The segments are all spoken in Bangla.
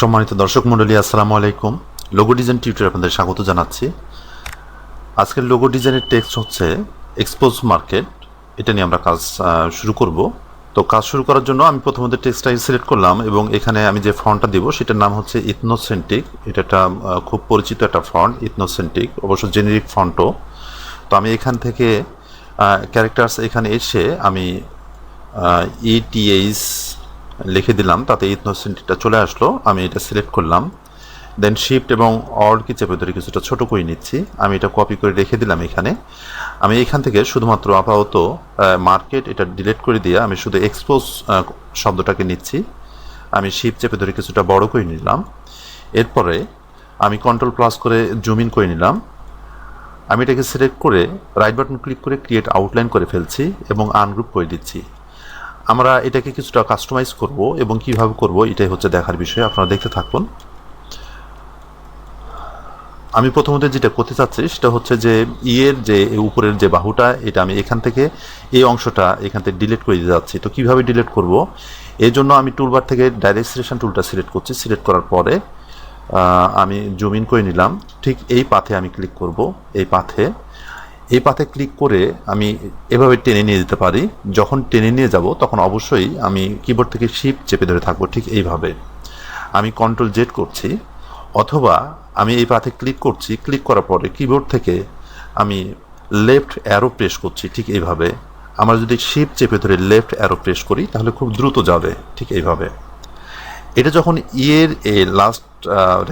সম্মানিত দর্শক মণ্ডলী, আসসালামু আলাইকুম। লোগো ডিজাইন টিউটোর আপনাদের স্বাগত জানাচ্ছি। আজকের লোগো ডিজাইনের টেক্সট হচ্ছে এক্সপোজ মার্কেট এটা নিয়ে আমরা কাজ শুরু করব। তো কাজ শুরু করার জন্য আমি প্রথমত টেক্সটটাই সিলেক্ট করলাম এবং এখানে আমি যে ফন্টটা দিব, সেটার নাম হচ্ছে ইথনোসেন্টিক এটা একটা খুব পরিচিত একটা ফন্ট ইথনোসেন্টিক অবশ্য জেনেরিক ফন্টও তো আমি এখান থেকে ক্যারেক্টার্স এখানে এসে আমি ইটিএইচ লিখে দিলাম, তাতে ইথনোসেন্টিকটা চলে আসলো, আমি এটা সিলেক্ট করলাম। দেন শিফট এবং কি চেপে ধরে কিছুটা ছোট করে নিচ্ছি, আমি এটা কপি করে রেখে দিলাম এখানে। আমি এখান থেকে শুধুমাত্র আপাতত মার্কেট এটা ডিলিট করে দিয়ে আমি শুধু এক্সপোজ শব্দটাকে নিচ্ছি। আমি শিফট চেপে ধরে কিছুটা বড় করে নিলাম। এরপরে আমি কন্ট্রোল প্লাস করে জুম ইন করে নিলাম। আমি এটাকে সিলেক্ট করে রাইট বাটন ক্লিক করে ক্রিয়েট আউটলাইন করে ফেলছি এবং আনগ্রুপ করে দিচ্ছি। আমরা এটাকে কিছুটা কাস্টমাইজ করব এবং কীভাবে করব এটাই হচ্ছে দেখার বিষয়। আপনারা দেখতে থাকুন। আমি প্রথমত যেটা করতে চাচ্ছি সেটা হচ্ছে যে ইয়ের যে উপরের যে বাহুটা, এটা আমি এখান থেকে এই অংশটা এখান থেকে ডিলিট করে দিতে যাচ্ছি। তো কীভাবে ডিলিট করব? এই জন্য আমি টুলবার থেকে ডাইরেক্ট সিলেকশন টুলটা সিলেক্ট করছি। সিলেক্ট করার পরে আমি জুম ইন করে নিলাম। ঠিক এই পাথে আমি ক্লিক করব। এই পাথে এই পাথে ক্লিক করে আমি এভাবে টেনে নিয়ে যেতে পারি। যখন টেনে নিয়ে যাব, তখন অবশ্যই আমি কিবোর্ড থেকে শিফট চেপে ধরে থাকব ঠিক এইভাবে। আমি কন্ট্রোল জেড করছি, অথবা আমি এই পাথে ক্লিক করছি। ক্লিক করার পরে কিবোর্ড থেকে আমি লেফট অ্যারো প্রেস করছি ঠিক এইভাবে। আমরা যদি শিফট চেপে ধরে লেফট অ্যারো প্রেস করি, তাহলে খুব দ্রুত যাবে ঠিক এইভাবে। এটা যখন ইয়ের এই লাস্ট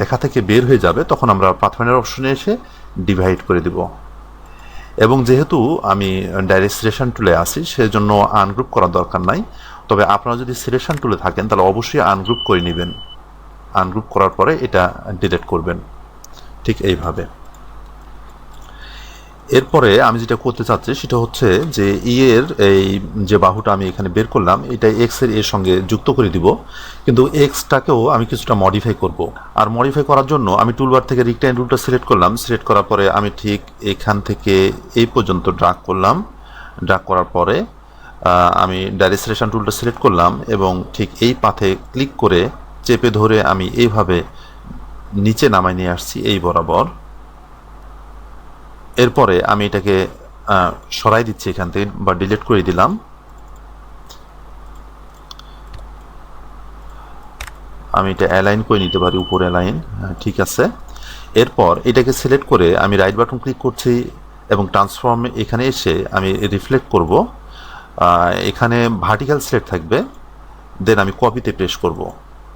রেখা থেকে বের হয়ে যাবে, তখন আমরা পাথরের অপশনে এসে ডিভাইড করে দিব। এবং যেহেতু আমি ডাইরেক্ট সিলেকশন টুলে আসি সেজন্য আনগ্রুপ করার দরকার নাই। তবে আপনারা যদি সিলেকশন টুলে থাকেন, তাহলে অবশ্যই আনগ্রুপ করে নেবেন। আনগ্রুপ করার পরে এটা ডিলেট করবেন। ঠিক এইভাবে। এরপরে আমি যেটা করতে চাচ্ছি সেটা হচ্ছে যে ইয়ের এই যে বাহুটা আমি এখানে বের করলাম, এটা এক্সের এর সঙ্গে যুক্ত করে দিব। কিন্তু এক্সটাকেও আমি কিছুটা মডিফাই করব। আর মডিফাই করার জন্য আমি টুলবার থেকে রিকটাইন রুলটা সিলেক্ট করলাম। সিলেক্ট করার পরে আমি ঠিক এখান থেকে এই পর্যন্ত ড্রাগ করলাম। ড্রাগ করার পরে আমি ডাইরেক্ট টুলটা সিলেক্ট করলাম এবং ঠিক এই পাথে ক্লিক করে চেপে ধরে আমি এইভাবে নিচে নামাই নিয়ে আসছি এই বরাবর। এরপরে আমি এটাকে সরাই দিচ্ছি এখান থেকে বা ডিলিট করে দিলাম। আমি এটা অ্যালাইন করে নিতে পারি, উপরে অ্যালাইন ঠিক আছে। এরপর এটাকে সিলেক্ট করে আমি রাইট বাটন ক্লিক করছি এবং ট্রান্সফর্ম এখানে এসে আমি রিফ্লেক্ট করব। এখানে ভার্টিক্যাল সিলেক্ট থাকবে দেন আমি কপিতে প্রেস করব,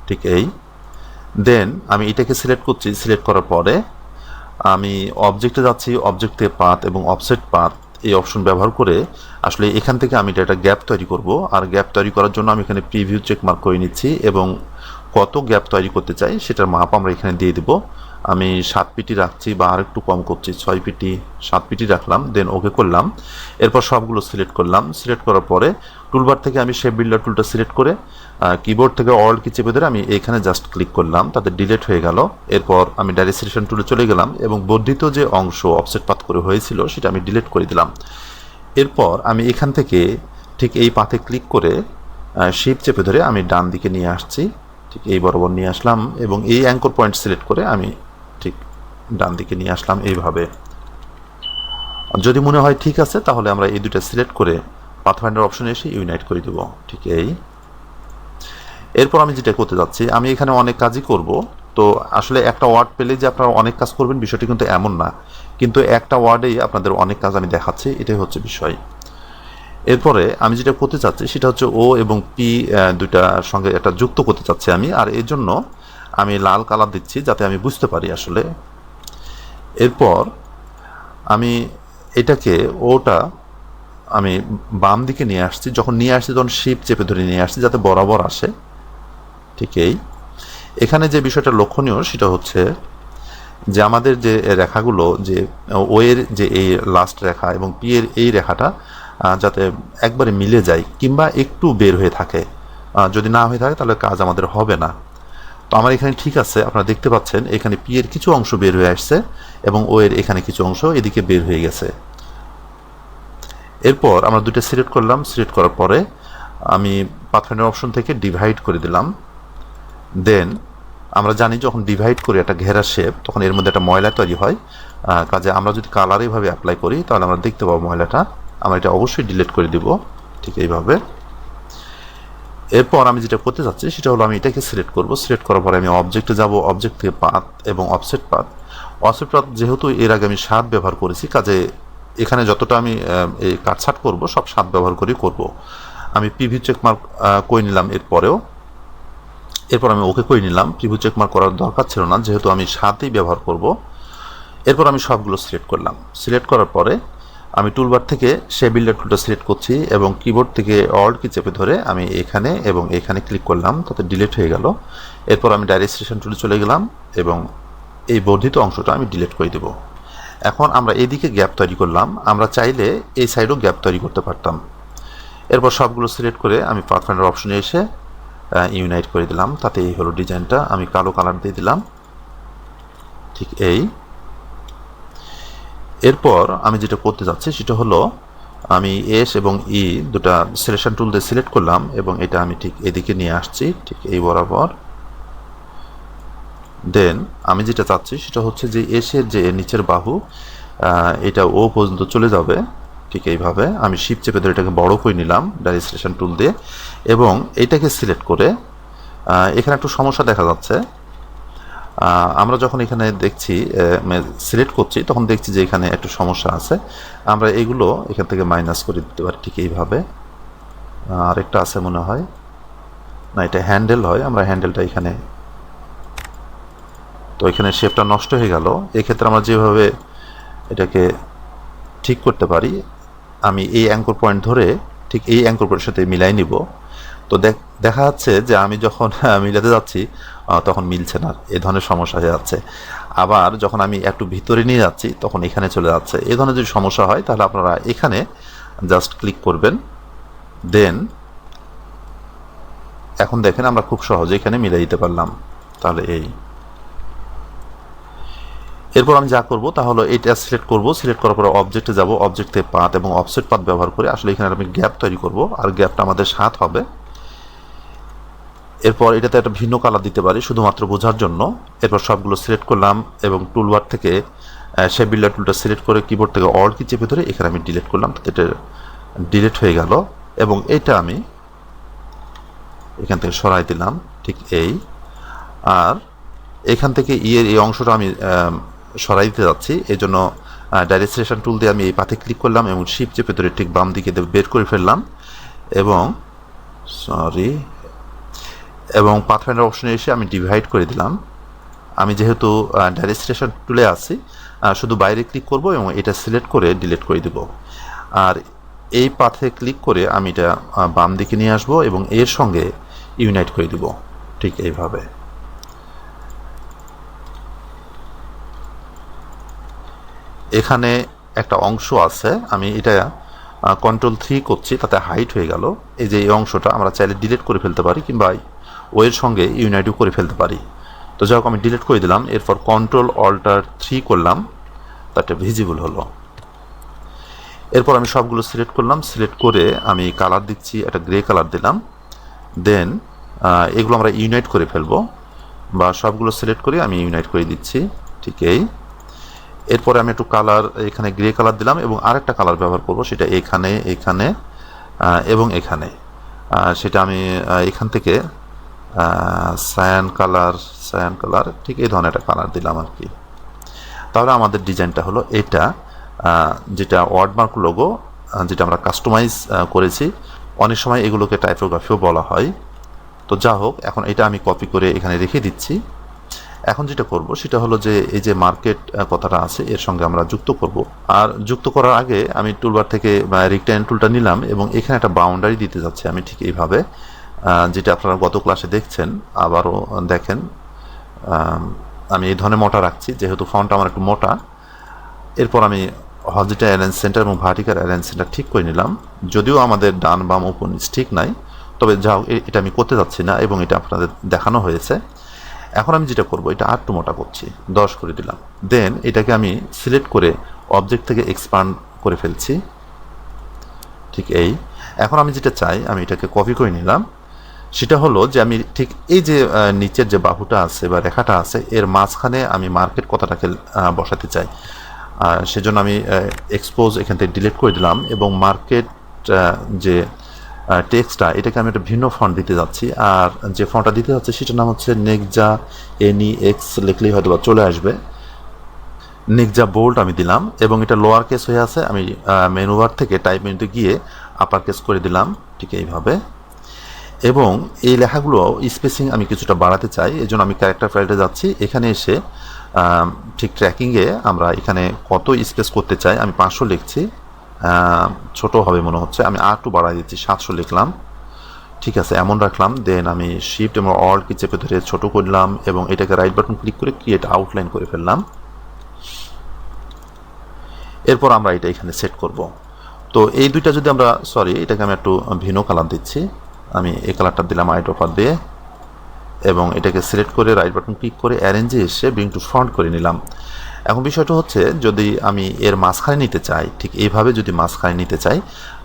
ঠিক এই। দেন আমি এটাকে সিলেক্ট করছি সিলেক্ট করার পরে আমি অবজেক্টে যাচ্ছি অবজেক্টে পাথ এবং অফসেট পাথ এই অপশন ব্যবহার করে আসলে এখান থেকে আমি এটা গ্যাপ তৈরি করব। আর গ্যাপ তৈরি করার জন্য আমি এখানে প্রিভিউ চেক মার্ক করে নিচ্ছি এবং কত গ্যাপ তৈরি করতে চাই সেটার মাপ আমরা এখানে দিয়ে দেব। আমি সাত পিটি রাখছি বা আর একটু কম করছি, ছয় পিটি, সাত পিটি রাখলাম দেন ওকে করলাম। এরপর সবগুলো সিলেক্ট করলাম। সিলেক্ট করার পরে টুলবার থেকে আমি শেপ বিল্ডার টুলটা সিলেক্ট করে কিবোর্ড থেকে অল কি চেপে ধরে আমি এখানে জাস্ট ক্লিক করলাম, তাতে ডিলেট হয়ে গেল। এরপর আমি ডাইরেক্ট সিলেকশন টুলে চলে গেলাম এবং বর্ধিত যে অংশ অফসেট পাত করে হয়েছিল, সেটা আমি ডিলিট করে দিলাম। এরপর আমি এখান থেকে ঠিক এই পাতে ক্লিক করে শিপ চেপে ধরে আমি ডান দিকে নিয়ে আসছি। ঠিক এই বরাবর নিয়ে আসলাম এবং এই অ্যাঙ্কর পয়েন্ট সিলেক্ট করে আমি ঠিক ডান দিকে নিয়ে আসলাম এইভাবে। যদি মনে হয় ঠিক আছে, তাহলে আমরা এই দুটো সিলেক্ট করে পাথফাইন্ডার অপশনে এসে ইউনাইট করে দেব। ঠিক এই। এরপর আমি যেটা করতে যাচ্ছি, আমি এখানে অনেক কাজই করব। তো আসলে একটা ওয়ার্ড পেলে যে আপনারা অনেক কাজ করবেন, বিষয়টি কিন্তু এমন না। কিন্তু একটা ওয়ার্ডেই আপনাদের অনেক কাজ আমি দেখাচ্ছি, এটাই হচ্ছে বিষয়। এরপরে আমি যেটা করতে চাচ্ছি, সেটা হচ্ছে ও এবং পি দুইটার সঙ্গে একটা যুক্ত করতে চাচ্ছি আমি। আর এর জন্য আমি লাল কালার দিচ্ছি, যাতে আমি বুঝতে পারি আসলে। এরপর আমি এটাকে ওটা আমি বাম দিকে নিয়ে আসছি, যখন নিয়ে আসছি তখন শিপ চেপে ধরে নিয়ে আসছি যাতে বরাবর আসে। ঠিক এই। এখানে যে বিষয়টা লক্ষণীয় সেটা হচ্ছে যে আমাদের যে রেখাগুলো, যে ও এর যে এই লাস্ট রেখা এবং পি এর এই রেখাটা যাতে একবারে মিলে যায় কিংবা একটু বের হয়ে থাকে যদি না হয়ে থাকে তাহলে কাজ আমাদের হবে না। তো আমার এখানে ঠিক আছে, আপনারা দেখতে পাচ্ছেন, এখানে পি এর কিছু অংশ বের হয়ে আসছে এবং ও এর এখানে কিছু অংশ এদিকে বের হয়ে গেছে। এরপর আমরা দুইটা সিলেক্ট করলাম। সিলেক্ট করার পরে আমি পাথরের অপশন থেকে ডিভাইড করে দিলাম। দেন আমরা জানি যখন ডিভাইড করি একটা ঘেরা শেপ তখন এর মধ্যে একটা ময়লা তৈরি হয়। কাজে আমরা যদি কালার এইভাবে অ্যাপ্লাই করি, তাহলে আমরা দেখতে পাবো ময়লাটা। আমরা এটা অবশ্যই ডিলিট করে দিব। ঠিক এইভাবে। এরপর আমি যেটা করতে চাচ্ছি সেটা হলো আমি এটাকে সিলেক্ট করব। সিলেক্ট করার পরে আমি অবজেক্টে যাব অবজেক্ট থেকে পাত এবং অফসেট পাত অফসেট পাত যেহেতু এর আগে আমি স্বাদ ব্যবহার করেছি, কাজে এখানে যতটা আমি এই কাটছাট করব, সব স্বাদ ব্যবহার করেই করব। আমি পিভি চেক মার্ক করে নিলাম এরপরেও এরপর আমি ওকে কই নিলাম পিভি চেক মার্ক করার দরকার ছিল না, যেহেতু আমি সাতই ব্যবহার করব। এরপর আমি সবগুলো সিলেক্ট করলাম। সিলেক্ট করার পরে আমি টুলবার থেকে সে বিল্ডার টুলটা সিলেক্ট করছি এবং কিবোর্ড থেকে অল্ট কি চেপে ধরে আমি এখানে এবং এখানে ক্লিক করলাম, তাতে ডিলিট হয়ে গেল। এরপর আমি ডাইরেক্ট স্টেশন টুলে চলে গেলাম এবং এই বর্ধিত অংশটা আমি ডিলিট করে দেব। এখন আমরা এদিকে গ্যাপ তৈরি করলাম, আমরা চাইলে এই সাইডেও গ্যাপ তৈরি করতে পারতাম। এরপর সবগুলো সিলেক্ট করে আমি পারফাইন্ডার অপশনে এসে ইউনাইট করে দিলাম। তাতে এই হলো ডিজাইনটা, আমি কালো কালার দিয়ে দিলাম। ঠিক এই। এরপর আমি যেটা করতে যাচ্ছি সেটা হলো, আমি এস এবং ই দুটা সিলেকশন টুল দিয়ে সিলেক্ট করলাম এবং এটা আমি ঠিক এদিকে নিয়ে আসছি, ঠিক এই বরাবর। দেন আমি যেটা চাচ্ছি সেটা হচ্ছে যে এসের যে নিচের বাহু এটা ও পর্যন্ত চলে যাবে, ঠিক এইভাবে। আমি শিপ চেপে ধরে এটাকে বড় করে নিলাম ডাইরেক্ট্রেশন টুল দিয়ে, এবং এটাকে সিলেক্ট করে এখানে একটু সমস্যা দেখা যাচ্ছে। আমরা যখন এখানে দেখছি সিলেক্ট করছি, তখন দেখছি যে এখানে একটু সমস্যা আছে। আমরা এগুলো এখান থেকে মাইনাস করে দিতে পারি, ঠিক এইভাবে। আরেকটা আছে মনে হয়। না, এটা হ্যান্ডেল হয়, আমরা হ্যান্ডেলটা এখানে তো এখানে শেপটা নষ্ট হয়ে গেল। এক্ষেত্রে আমরা যেভাবে এটাকে ঠিক করতে পারি, আমি এই অ্যাঙ্কর পয়েন্ট ধরে ঠিক এই অ্যাঙ্কর পয়েন্টের সাথে মিলাই নিব। তো দেখ- যাচ্ছে যে আমি যখন মিলাতে যাচ্ছি তখন মিলছে না এ ধরনের সমস্যা হয়ে যাচ্ছে। আবার যখন আমি একটু ভিতরে নিয়ে যাচ্ছি, তখন এখানে চলে যাচ্ছে। এ ধরনের যদি সমস্যা হয়, তাহলে আপনারা এখানে জাস্ট ক্লিক করবেন। দেন এখন দেখেন আমরা খুব সহজে এখানে মিলাই দিতে পারলাম। তাহলে এই। এরপর আমি যা করব তাহলে এটা সিলেক্ট করব সিলেক্ট করার পরে অবজেক্টে যাব অবজেক্টে পাত এবং অফসেট পাত ব্যবহার করে আসলে এখানে আমি গ্যাপ তৈরি করব আর গ্যাপটা আমাদের সাত হবে। এরপর এটাতে একটা ভিন্ন কালার দিতে পারি শুধুমাত্র বোঝার জন্য। এরপর সবগুলো সিলেক্ট করলাম এবং টুলবার থেকে সে বিল্ডার টুলটা সিলেক্ট করে কিবোর্ড থেকে অল কি চেপে ধরে এখানে আমি ডিলিট করলাম এটা ডিলিট হয়ে গেল। এবং এটা আমি এখান থেকে সরাই দিলাম ঠিক এই। আর এখান থেকে ইয়ের এই অংশটা আম, সরাই দিতে যাচ্ছি। এই জন্য ডাইরেক্ট্রেশন টুল দিয়ে আমি এই পাথে ক্লিক করলাম এবং শিপ চেপে ধরে ঠিক বাম দিকে বের করে ফেললাম এবং সরি এবং পাথফাইন্ডার অপশনে এসে আমি ডিভাইড করে দিলাম। আমি যেহেতু ডাইরেক্ট্রেশন টুলে আছি শুধু বাইরে ক্লিক করব এবং এটা সিলেক্ট করে ডিলিট করে দেব। আর এই পাথে ক্লিক করে আমি এটা বাম দিকে নিয়ে আসব এবং এর সঙ্গে ইউনাইট করে দিব। ঠিক এইভাবে। এখানে একটা অংশ আছে, আমি এটা কন্ট্রোল থ্রি করছি, তাতে হাইট হয়ে গেল। এই যে এই অংশটা আমরা চাইলে ডিলিট করে ফেলতে পারি, কিংবা ওয়ের সঙ্গে ইউনাইটও করে ফেলতে পারি। তো যাই হোক, আমি ডিলিট করে দিলাম, এরপর কন্ট্রোল অল্টার থ্রি করলাম তাতে ভিজিবল হলো। এরপর আমি সবগুলো সিলেক্ট করলাম সিলেক্ট করে আমি কালার দিচ্ছি, একটা গ্রে কালার দিলাম। দেন এগুলো আমরা ইউনাইট করে ফেলব, বা সবগুলো সিলেক্ট করে আমি ইউনাইট করে দিচ্ছি, ঠিক এই। এরপরে আমি একটু কালার এখানে গ্রে কালার দিলাম এবং আরেকটা কালার ব্যবহার করব, সেটা এখানে এখানে এবং এখানে। সেটা আমি এখান থেকে সায়ান কালার সায়ান কালার ঠিক এই ধরনের একটা কালার দিলাম আর কি। তাহলে আমাদের ডিজাইনটা হলো এটা যেটা ওয়ার্ডমার্ক লোগো যেটা আমরা কাস্টমাইজ করেছি। অনেক সময় এগুলোকে টাইপোগ্রাফিও বলা হয়। তো যা হোক এখন এটা আমি কপি করে এখানে রেখে দিচ্ছি। এখন যেটা করব, সেটা হলো যে এই যে মার্কেট কথাটা আছে, এর সঙ্গে আমরা যুক্ত করব। আর যুক্ত করার আগে আমি টুলবার থেকে রিকটাইন টুলটা নিলাম এবং এখানে একটা বাউন্ডারি দিতে যাচ্ছি আমি ঠিক এইভাবে। যেটা আপনারা গত ক্লাসে দেখছেন, আবারও দেখেন। আমি এই ধরনের মোটা রাখছি, যেহেতু ফন্টটা আমার একটু মোটা। এরপর আমি হজিটা অ্যারেঞ্জ সেন্টার এবং ভার্টিকাল অ্যারেঞ্জ সেন্টার ঠিক করে নিলাম। যদিও আমাদের ডান বাম উপর ঠিক নাই, তবে এ- এটা আমি করতে যাচ্ছি না এবং এটা আপনাদের দেখানো হয়েছে। এখন আমি যেটা করব, এটা আটটু মোটা করছি, দশ করে দিলাম। দেন এটাকে আমি সিলেক্ট করে অবজেক্ট থেকে এক্সপান্ড করে ফেলছি। ঠিক এই। এখন আমি যেটা চাই, আমি এটাকে কপি করে নিলাম। সেটা হলো যে আমি ঠিক এই যে নিচের যে বাহুটা আছে বা রেখাটা আছে, এর মাঝখানে আমি মার্কেট কথাটাকে বসাতে চাই। সেজন্য আমি এক্সপোজ এখান থেকে ডিলিট করে দিলাম এবং মার্কেট যে টেক্সটটা এটাকে আমি একটা ভিন্ন ফন্ট দিতে যাচ্ছি, আর যে ফন্টটা দিতে যাচ্ছি সেটার নাম হচ্ছে নেকজা এনই এক্স লিখলেই হয়তো বা চলে আসবে। নিকজা বোল্ট আমি দিলাম, এবং এটা লোয়ার কেস হয়ে আছে, আমি মেনু বার থেকে টাইপ মেনুতে গিয়ে আপার কেস করে দিলাম, ঠিক এইভাবে। এবং এই লেখাগুলো স্পেসিং আমি কিছুটা বাড়াতে চাই এই জন্য আমি ক্যারেক্টার ফাইলটা যাচ্ছি, এখানে এসে ঠিক ট্র্যাকিংয়ে আমরা এখানে কত স্পেস করতে চাই, আমি পাঁচশো লিখছি। ছোট হবে মনে হচ্ছে। আমি একটু বাড়াই দিচ্ছি, সাতশো লিখলাম। ঠিক আছে, এমন রাখলাম দেন আমি শিফট এবং অল কি চেপে ধরে ছোট করলাম এবং এটাকে রাইট বাটন ক্লিক করে ক্রিয়েট আউটলাইন করে ফেললাম। এরপর আমরা এটা এখানে সেট করব। তো এই দুইটা যদি আমরা সরি এটাকে আমি একটু ভিন্ন কালার দিচ্ছি। আমি এই কালারটা দিলাম আইট অফার দিয়ে এবং এটাকে সিলেক্ট করে রাইট বাটন ক্লিক করে অ্যারেঞ্জে এসে বিং টু ফ্রন্ট করে নিলাম। এখন বিষয়টা হচ্ছে, যদি আমি এর মাঝখানে নিতে চাই, ঠিক এইভাবে যদি মাঝখানে নিতে চাই,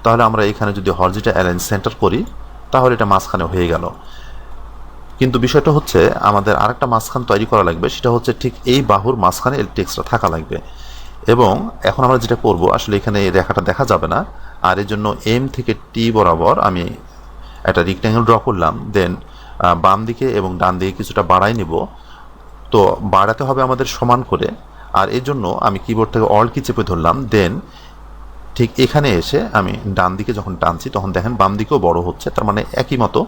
তাহলে আমরা এখানে যদি হরজিটা অ্যারেঞ্জ সেন্টার করি, তাহলে এটা মাঝখানে হয়ে গেল। কিন্তু বিষয়টা হচ্ছে, আমাদের আরেকটা মাঝখান তৈরি করা লাগবে, সেটা হচ্ছে ঠিক এই বাহুর মাঝখানে এই টেক্সটটা থাকা লাগবে। এবং এখন আমরা যেটা করব, আসলে এখানে এই রেখাটা দেখা যাবে না, আর এর জন্য এম থেকে টি বরাবর আমি একটা রিক্ট্যাঙ্গেল ড্র করলাম দেন বাম দিকে এবং ডান দিকে কিছুটা বাড়াই নিব। তো বাড়াতে হবে আমাদের সমান করে আর এর জন্য আমি কিবোর্ড থেকে অল কি চেপে ধরলাম দেন ঠিক এখানে এসে আমি ডান দিকে যখন টানছি, তখন দেখেন বাম দিকেও বড় হচ্ছে, তার মানে একই মতো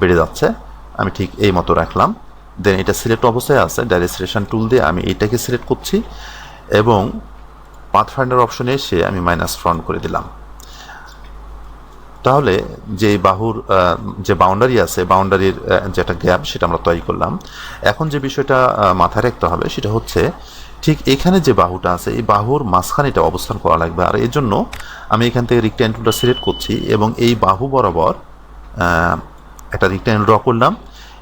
বেড়ে যাচ্ছে। আমি ঠিক এই মতো রাখলাম। দেন এটা সিলেক্ট অবস্থায় আছে ডাইরেক্ট সিলেকশন টুল দিয়ে আমি এটাকে সিলেক্ট করছি এবং পাথ ফাইন্ডার অপশনে এসে আমি মাইনাস ফ্রন্ট করে দিলাম। তাহলে যে বাহুর যে বাউন্ডারি আছে বাউন্ডারির যে একটা গ্যাপ সেটা আমরা তৈরি করলাম। এখন যে বিষয়টা মাথায় রাখতে হবে সেটা হচ্ছে ঠিক এখানে যে বাহুটা আছে, এই বাহুর মাঝখানে এটা অবস্থান করা লাগবে। আর এর জন্য আমি এখান থেকে রিক্ট্যান্টুলটা সিলেক্ট করছি এবং এই বাহু বরাবর একটা রিক্ট্যাঙ্গেল ড্র করলাম।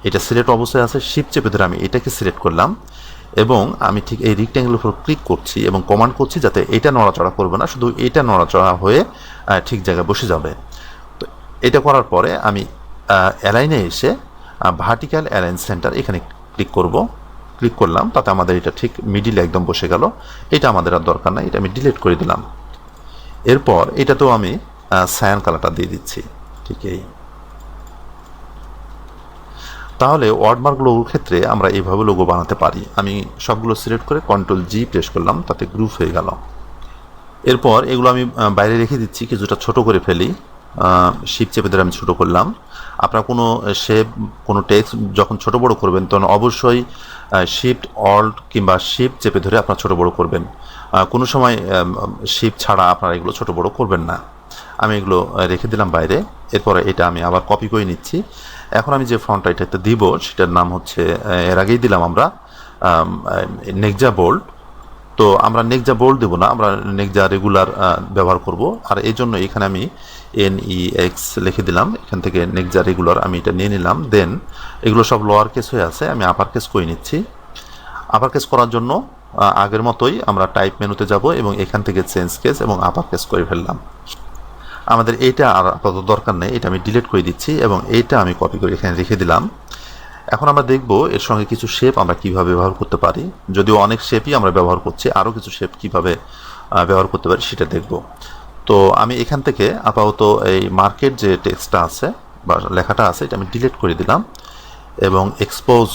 এটা সিলেক্ট অবস্থায় আছে শিপ চেপে ধরে আমি এটাকে সিলেক্ট করলাম এবং আমি ঠিক এই রিক্ট্যাঙ্গেলের উপর ক্লিক করছি এবং কমান্ড করছি যাতে এটা নড়াচড়া করবে না, শুধু এটা নড়াচড়া হয়ে ঠিক জায়গায় বসে যাবে। তো এটা করার পরে আমি অ্যালাইনে এসে ভার্টিক্যাল অ্যালাইন সেন্টার এখানে ক্লিক করব। ক্লিক করলাম, তাতে আমাদের এটা ঠিক মিডিলে একদম বসে গেল। এটা আমাদের আর দরকার নাই, এটা আমি ডিলিট করে দিলাম। এরপর এটাতেও আমি সায়ান কালারটা দিয়ে দিচ্ছি, ঠিক এই। তাহলে ওয়ার্ডমার্ক লোগোর ক্ষেত্রে আমরা এইভাবে লোগো বানাতে পারি। আমি সবগুলো সিলেক্ট করে কন্ট্রোল জি প্রেস করলাম, তাতে গ্রুপ হয়ে গেল। এরপর এগুলো আমি বাইরে রেখে দিচ্ছি, কিছুটা ছোট করে ফেলি। শিপ চেপে ধরে আমি ছোট করলাম। আপনারা কোনো শেপ কোনো টেক্সট যখন ছোট বড় করবেন, তখন অবশ্যই শিফট অল্ট কিংবা শিপ চেপে ধরে আপনার ছোট বড় করবেন। কোনো সময় শিপ ছাড়া আপনারা এগুলো ছোট বড় করবেন না। আমি এগুলো রেখে দিলাম বাইরে। এরপরে এটা আমি আবার কপি করে নিচ্ছি। এখন আমি যে ফন্টটা এটাতে দিব, সেটার নাম হচ্ছে এর আগেই দিলাম আমরা নেকজা বোল্ড তো আমরা নেকজা বোল্ড দেবো না, আমরা নেকজা রেগুলার ব্যবহার করব। আর এই জন্য এখানে আমি এন ই এক্স লিখে দিলাম, এখান থেকে নেকজা রেগুলার আমি এটা নিয়ে নিলাম। দেন এগুলো সব লোয়ার কেস হয়ে আছে, আমি আপার কেস করে নিচ্ছি। আপার কেস করার জন্য আগের মতোই আমরা টাইপ মেনুতে যাব এবং এখান থেকে চেঞ্জ কেস এবং আপার কেস করে ফেললাম। আমাদের এইটা আর আপাতত দরকার নেই, এটা আমি ডিলিট করে দিচ্ছি এবং এইটা আমি কপি করে এখানে রেখে দিলাম। এখন আমরা দেখব এর সঙ্গে কিছু শেপ আমরা কীভাবে ব্যবহার করতে পারি। যদিও অনেক শেপই আমরা ব্যবহার করছি, আরও কিছু শেপ কীভাবে ব্যবহার করতে পারি সেটা দেখব। তো আমি এখান থেকে আপাতত এই মার্কেট যে টেক্সটটা আছে বা লেখাটা আছে, এটা আমি ডিলিট করে দিলাম এবং এক্সপোজ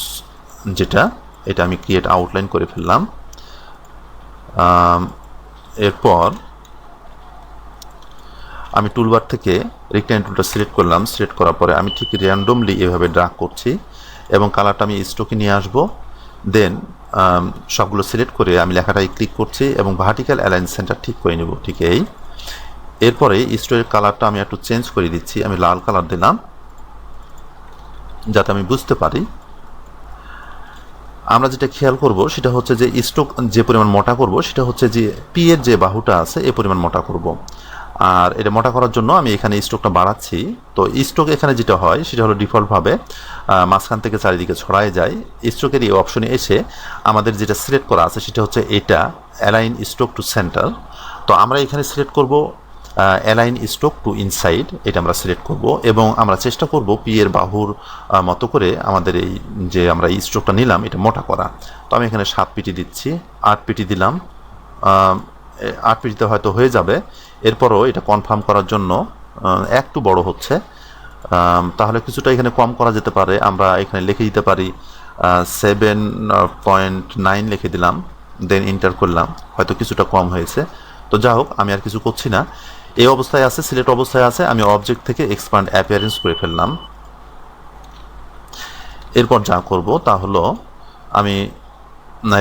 যেটা, এটা আমি ক্রিয়েট আউটলাইন করে ফেললাম। এরপর আমি টুলবার থেকে রেক্টাইন টুলটা সিলেক্ট করলাম। সিলেক্ট করার পরে আমি ঠিক র্যান্ডমলি এভাবে ড্রাগ করছি। এবং কালারটা আমি স্টোকে নিয়ে আসব। দেন সবগুলো সিলেক্ট করে আমি লেখাটাই ক্লিক করছি এবং ভার্টিক্যাল অ্যালাইন সেন্টার ঠিক করে নেব, ঠিক এই। এরপরে স্টোরের কালারটা আমি একটু চেঞ্জ করে দিচ্ছি, আমি লাল কালার দিলাম, যাতে আমি বুঝতে পারি। আমরা যেটা খেয়াল করব সেটা হচ্ছে যে স্টোক যে পরিমাণ মোটা করব, সেটা হচ্ছে যে পি এর যে বাহুটা আছে, এ পরিমাণ মোটা করব। আর এটা মোটা করার জন্য আমি এখানে স্টোকটা বাড়াচ্ছি। তো স্টোক এখানে যেটা হয়, সেটা হলো ডিফল্টভাবে মাঝখান থেকে চারিদিকে ছড়ায় যায়। স্টোকের এই অপশনে এসে আমাদের যেটা সিলেক্ট করা আছে, সেটা হচ্ছে এটা অ্যালাইন স্টোক টু সেন্টার তো আমরা এখানে সিলেক্ট করব অ্যালাইন স্ট্রোক টু ইনসাইড এটা আমরা সিলেক্ট করব এবং আমরা চেষ্টা করব পি এর বাহুর মতো করে আমাদের এই যে আমরা এই স্ট্রোকটা নিলাম, এটা মোটা করা। তো আমি এখানে সাত পিটি দিচ্ছি, আট পিটি দিলাম। আট পিটিতে হয়তো হয়ে যাবে। এরপরও এটা কনফার্ম করার জন্য একটু বড় হচ্ছে। তাহলে কিছুটা এখানে কম করা যেতে পারে। আমরা এখানে লিখে দিতে পারি সেভেন পয়েন্ট নাইন লিখে দিলাম দেন ইন্টার করলাম। হয়তো কিছুটা কম হয়েছে। তো যা হোক, আমি আর কিছু করছি না। এই অবস্থায় আছে সিলেক্ট অবস্থায় আছে, আমি অবজেক্ট থেকে এক্সপান্ড অ্যাপিয়ারেন্স করে ফেললাম। এরপর যা করব তা হলো, আমি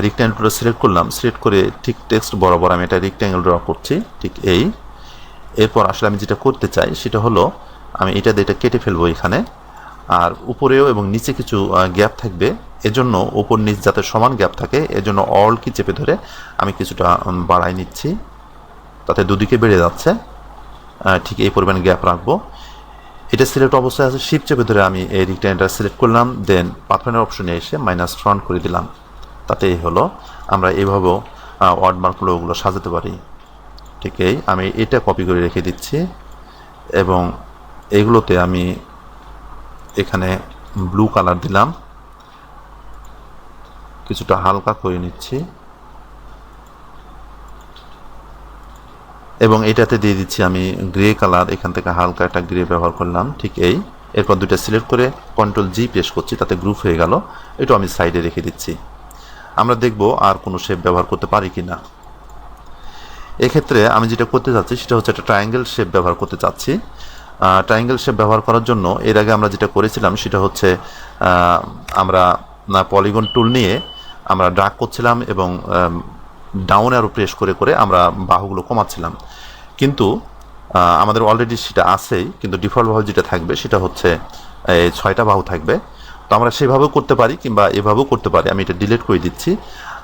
রিক্ট্যাঙ্গেলটা সিলেক্ট করলাম। সিলেক্ট করে ঠিক টেক্সট বরাবর আমি এটা রিক্ট্যাঙ্গেল ড্র করছি, ঠিক এই। এরপর আসলে আমি যেটা করতে চাই সেটা হলো, আমি এটা দিয়ে এটা কেটে ফেলব এখানে। আর উপরেও এবং নিচে কিছু গ্যাপ থাকবে। এজন্য উপর নিচ যাতে সমান গ্যাপ থাকে, এজন্য অল কি চেপে ধরে আমি কিছুটা বাড়াই নিচ্ছি। তাতে দুদিকে বেড়ে যাচ্ছে। ঠিক এই পরিমাণ গ্যাপ রাখব। এটা সিলেক্ট অবস্থায় আছে শিপ চেপে ধরে আমি এই রিক্টাইনটা সিলেক্ট করলাম দেন পাথরের অপশনে এসে মাইনাস ফ্রন্ট করে দিলাম। তাতে এই হলো। আমরা এইভাবেও ওয়ার্ড মার্কগুলো ওগুলো সাজাতে পারি। ঠিক আমি এটা কপি করে রেখে দিচ্ছি এবং এগুলোতে আমি এখানে ব্লু কালার দিলাম। কিছুটা হালকা করে নিচ্ছি। এবং এটাতে দিয়ে দিচ্ছি আমি গ্রে কালার এখান থেকে হালকা একটা গ্রে ব্যবহার করলাম, ঠিক এই। এরপর দুইটা সিলেক্ট করে কন্ট্রোল জি প্রেস করছি, তাতে গ্রুপ হয়ে গেল। এটা আমি সাইডে রেখে দিচ্ছি। আমরা দেখব আর কোনো শেপ ব্যবহার করতে পারি কি না এক্ষেত্রে আমি যেটা করতে চাচ্ছি সেটা হচ্ছে একটা ট্রায়াঙ্গেল শেপ ব্যবহার করতে চাচ্ছি। ট্রায়াঙ্গেল শেপ ব্যবহার করার জন্য এর আগে আমরা যেটা করেছিলাম সেটা হচ্ছে আমরা পলিগন টুল নিয়ে আমরা ড্রাগ করছিলাম এবং ডাউন আরও প্রেস করে করে আমরা বাহুগুলো কমাচ্ছিলাম। কিন্তু আমাদের অলরেডি সেটা আছেই, কিন্তু ডিফল্ট বাহু যেটা থাকবে সেটা হচ্ছে ছয়টা বাহু থাকবে। তো আমরা সেভাবেও করতে পারি কিংবা এভাবেও করতে পারি। আমি এটা ডিলিট করে দিচ্ছি।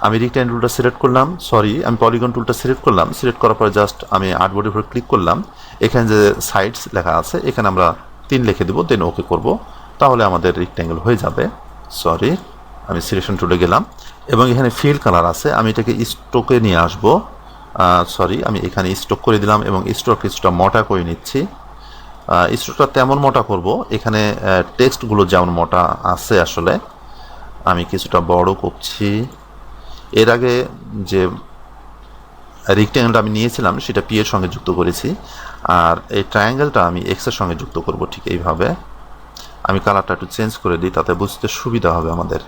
আমি রিক্টাইন টুলটা সিলেক্ট করলাম সরি আমি পলিগন টুলটা সিলেক্ট করলাম সিলেক্ট করার পরে জাস্ট আমি আর্টবোর্ডের উপর ক্লিক করলাম, এখানে যে সাইডস লেখা আছে, এখানে আমরা তিন লিখে দেবো দেন ওকে করব, তাহলে আমাদের রিক্ট্যাঙ্গেল হয়ে যাবে সরি আমি সিলেকশন টুলে গেলাম, এবং এখানে ফিল কালার আছে, আমি এটাকে স্টোকে নিয়ে আসব সরি আমি এখানে স্টোক করে দিলাম, এবং স্টোক কিছুটা মোটা করে নিচ্ছি স্টোকটা তেমন মোটা করব, এখানে টেক্সটগুলো যেমন মোটা আছে আসলে, আমি কিছুটা বড় করছি এর আগে যে রিক্ট্যাঙ্গেলটা আমি নিয়েছিলাম, সেটা পি এর সঙ্গে যুক্ত করেছি। আর এই ট্রায়াঙ্গেলটা আমি এক্সের সঙ্গে যুক্ত করব ঠিক এইভাবে। আমি কালারটা একটু চেঞ্জ করে দিই, তাতে বুঝতে সুবিধা হবে আমাদের।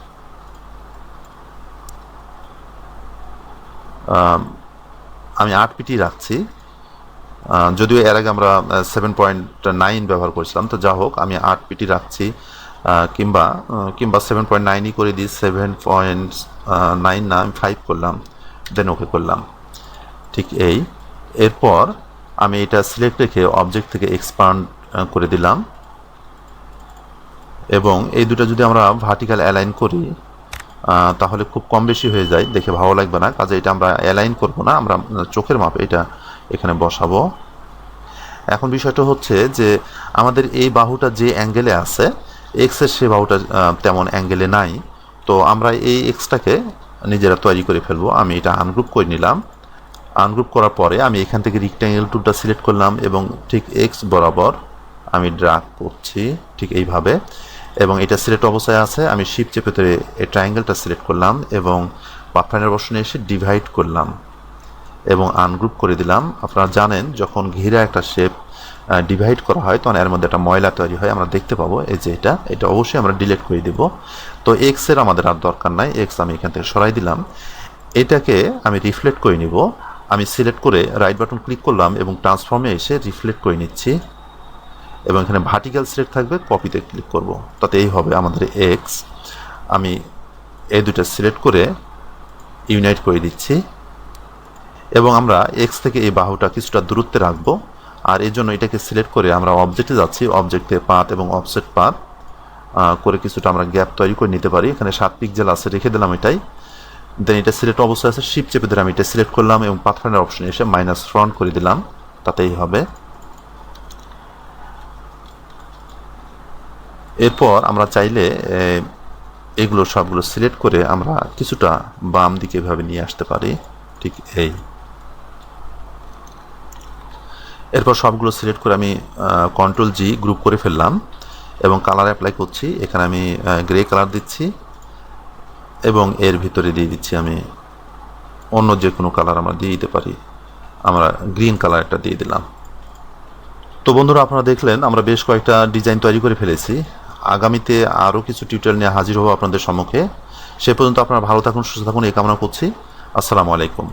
আমি আট পিটি রাখছি। যদিও এর আগে আমরা সেভেন পয়েন্ট নাইন ব্যবহার করেছিলাম, তো যা হোক, আমি আট পিটি রাখছি। কিংবা কিংবা সেভেন পয়েন্ট নাইনই করে দিই সেভেন পয়েন্ট নাইন না আমি ফাইভ করলাম দেন ওকে করলাম। ঠিক এই। এরপর আমি এটা সিলেক্ট রেখে অবজেক্ট থেকে এক্সপান্ড করে দিলাম। এবং এই দুটো যদি আমরা ভার্টিক্যাল অ্যালাইন করি তাহলে খুব কম বেশি হয়ে যায়। দেখে ভালো লাগবে না। কাজে এটা আমরা অ্যালাইন করব না। আমরা চোখের মাপে এটা এখানে বসাবো। এখন বিষয়টা হচ্ছে যে আমাদের এই বাহুটা যে অ্যাঙ্গেলে আছে এক্সের সে বাহুটা তেমন অ্যাঙ্গেলে নাই। তো আমরা এই এক্সটাকে নিজেরা তৈরি করে ফেলব। আমি এটা আনগ্রুপ করে নিলাম। আনগ্রুপ করার পরে আমি এখান থেকে রিক্ট্যাঙ্গেল টুলটা সিলেক্ট করলাম এবং ঠিক এক্স বরাবর আমি ড্রাগ করছি ঠিক এইভাবে। এবং এটা সিলেক্ট অবস্থায় আছে। আমি শিপ চেপে ধরে এই ট্রায়াঙ্গেলটা সিলেক্ট করলাম এবং পাথফাইনার বসনে এসে ডিভাইড করলাম এবং আনগ্রুপ করে দিলাম। আপনারা জানেন, যখন ঘিরা একটা শেপ ডিভাইড করা হয়, তখন এর মধ্যে একটা ময়লা তৈরি হয়। আমরা দেখতে পাবো এই যে এটা। এটা অবশ্যই আমরা ডিলিট করে দিব। তো এক্সের আমাদের আর দরকার নাই। এক্স আমি এখান থেকে সরাই দিলাম। এটাকে আমি রিফ্লেক্ট করে নিব। আমি সিলেক্ট করে রাইট বাটন ক্লিক করলাম এবং ট্রান্সফর্মে এসে রিফ্লেক্ট করে নিচ্ছি। এবং এখানে ভার্টিক্যাল সিলেক্ট থাকবে কপিতে ক্লিক করব। তাতে এই হবে আমাদের এক্স আমি এই দুটো সিলেক্ট করে ইউনাইট করে দিচ্ছি। এবং আমরা এক্স থেকে এই বাহুটা কিছুটা দূরত্বে রাখব। আর এই জন্য এটাকে সিলেক্ট করে আমরা অবজেক্টে যাচ্ছি। অবজেক্টে পাত এবং অফসেট পাত করে কিছুটা আমরা গ্যাপ তৈরি করে নিতে পারি। এখানে সাত পিক্সেল আছে, রেখে দিলাম এটাই। দেন এটা সিলেক্ট অবস্থায় আছে শিপ চেপে ধরে আমি এটা সিলেক্ট করলাম এবং পাথরের অপশনে এসে মাইনাস ফ্রন্ট করে দিলাম। তাতেই হবে। এরপর আমরা চাইলে এগুলো সবগুলো সিলেক্ট করে আমরা কিছুটা বাম দিকে এভাবে নিয়ে আসতে পারি। ঠিক এই। এরপর সবগুলো সিলেক্ট করে আমি কন্ট্রোল জি গ্রুপ করে ফেললাম। এবং কালার অ্যাপ্লাই করছি। এখানে আমি গ্রে কালার দিচ্ছি এবং এর ভিতরে দিয়ে দিচ্ছি আমি অন্য যে কোনো কালার আমরা দিয়ে দিতে পারি। আমরা গ্রিন কালার একটা দিয়ে দিলাম। তো বন্ধুরা, আপনারা দেখলেন, আমরা বেশ কয়েকটা ডিজাইন তৈরি করে ফেলেছি। আগামীতে আরও কিছু টিউটোরিয়াল নিয়ে হাজির হব আপনাদের সম্মুখে। সে পর্যন্ত আপনারা ভালো থাকুন, সুস্থ থাকুন, এই কামনা করছি। আসসালামু আলাইকুম।